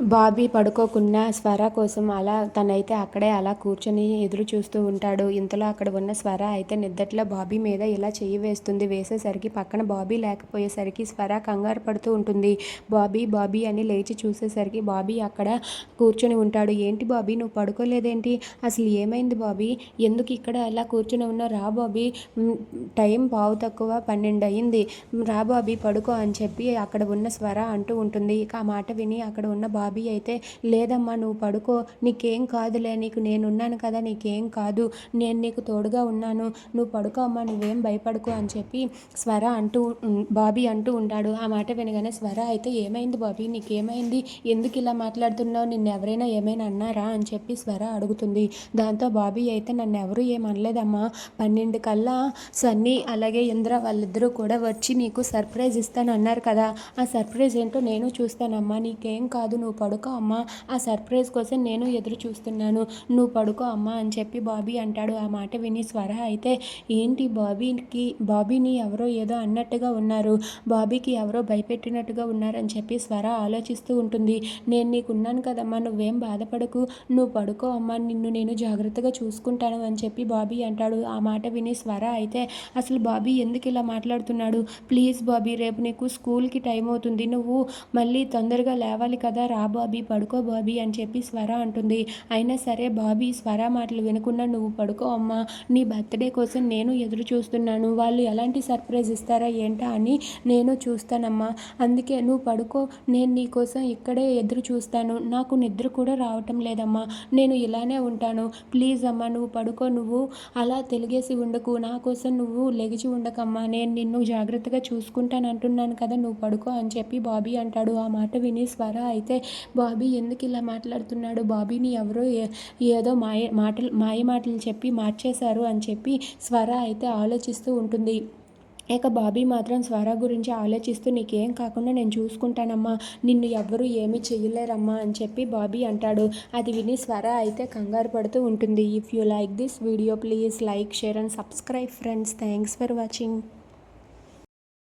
బాబీ పడుకోకున్న స్వర కోసం అలా తనైతే అక్కడే అలా కూర్చొని ఎదురు చూస్తూ ఉంటాడు. ఇంతలో అక్కడ ఉన్న స్వర అయితే నిద్దట్లో బాబీ మీద ఇలా చెయ్యి వేస్తుంది. వేసేసరికి పక్కన బాబీ లేకపోయేసరికి స్వర కంగారు పడుతూ ఉంటుంది. బాబీ బాబీ అని లేచి చూసేసరికి బాబీ అక్కడ కూర్చొని ఉంటాడు. ఏంటి బాబీ నువ్వు పడుకోలేదేంటి? అసలు ఏమైంది బాబీ? ఎందుకు ఇక్కడ అలా కూర్చొని ఉన్నావు? రా బాబీ. టైం పావు తక్కువ పన్నెండు అయింది. రా బాబీ పడుకో అని చెప్పి అక్కడ ఉన్న స్వర అంటూ ఉంటుంది. ఇక ఆ మాట విని అక్కడ ఉన్న బాబీ అయితే లేదమ్మా నువ్వు పడుకో. నీకేం కాదులే నీకు నేనున్నాను కదా నీకేం కాదు. నేను నీకు తోడుగా ఉన్నాను. నువ్వు పడుకో అమ్మా నువ్వేం భయపడుకో అని చెప్పి స్వర అంటూ బాబీ అంటూ ఉంటాడు. ఆ మాట వినగానే స్వర అయితే ఏమైంది బాబీ? నీకేమైంది? ఎందుకు ఇలా మాట్లాడుతున్నావు? నిన్ను ఎవరైనా ఏమైనా అన్నారా? అని చెప్పి స్వర అడుగుతుంది. దాంతో బాబీ అయితే నన్ను ఎవరు ఏమనలేదమ్మా పన్నెండు కల్లా సన్నీ అలాగే ఇంద్ర వాళ్ళిద్దరూ కూడా వచ్చి నీకు సర్ప్రైజ్ ఇస్తాను అన్నారు కదా. ఆ సర్ప్రైజ్ ఏంటో నేను చూస్తానమ్మా. నీకేం కాదు నువ్వు పడుకో అమ్మా ఆ సర్ప్రైజ్ కోసం నేను ఎదురు చూస్తున్నాను. నువ్వు పడుకో అమ్మా అని చెప్పి బాబీ అంటాడు. ఆ మాట విని స్వర అయితే ఏంటి బాబీకి బాబీని ఎవరో ఏదో అన్నట్టుగా ఉన్నారు. బాబీకి ఎవరో భయపెట్టినట్టుగా ఉన్నారని చెప్పి స్వర ఆలోచిస్తూ ఉంటుంది. నేను నీకున్నాను కదమ్మా నువ్వేం బాధపడకు. నువ్వు పడుకో అమ్మా నిన్ను నేను జాగ్రత్తగా చూసుకుంటాను అని చెప్పి బాబీ అంటాడు. ఆ మాట విని స్వర అయితే అసలు బాబీ ఎందుకు ఇలా మాట్లాడుతున్నాడు? ప్లీజ్ బాబీ రేపు నీకు స్కూల్కి టైం అవుతుంది. నువ్వు మళ్ళీ తొందరగా లేవాలి కదా రా బాబీ పడుకో బాబీ అని చెప్పి స్వర అంటుంది. అయినా సరే బాబీ స్వర మాటలు వినకుండా నువ్వు పడుకో అమ్మా నీ బర్త్డే కోసం నేను ఎదురు చూస్తున్నాను. వాళ్ళు ఎలాంటి సర్ప్రైజ్ ఇస్తారా ఏంటా అని నేను చూస్తానమ్మా. అందుకే నువ్వు పడుకో నేను నీ కోసం ఇక్కడే ఎదురు చూస్తాను. నాకు నిద్ర కూడా రావటం లేదమ్మా. నేను ఇలానే ఉంటాను. ప్లీజ్ అమ్మా నువ్వు పడుకో నువ్వు అలా తెలిగేసి ఉండకు. నా కోసం నువ్వు లెగిచి ఉండకమ్మా. నేను నిన్ను జాగ్రత్తగా చూసుకుంటాను అంటున్నాను కదా నువ్వు పడుకో అని చెప్పి బాబీ అంటాడు. ఆ మాట విని స్వర అయితే బాబీ ఎందుకు ఇలా మాట్లాడుతున్నాడు? బాబీని ఎవరో ఏదో మాయ మాటలు మాయ మాటలు చెప్పి మార్చేశారు అని చెప్పి స్వర అయితే ఆలోచిస్తూ ఉంటుంది. ఇక బాబీ మాత్రం స్వర గురించి ఆలోచిస్తూ నీకేం కాకుండా నేను చూసుకుంటానమ్మా. నిన్ను ఎవ్వరూ ఏమీ చేయలేరమ్మా అని చెప్పి బాబీ అంటాడు. అది విని స్వర అయితే కంగారు పడుతూ ఉంటుంది. If you like this video please like share and subscribe friends thanks for watching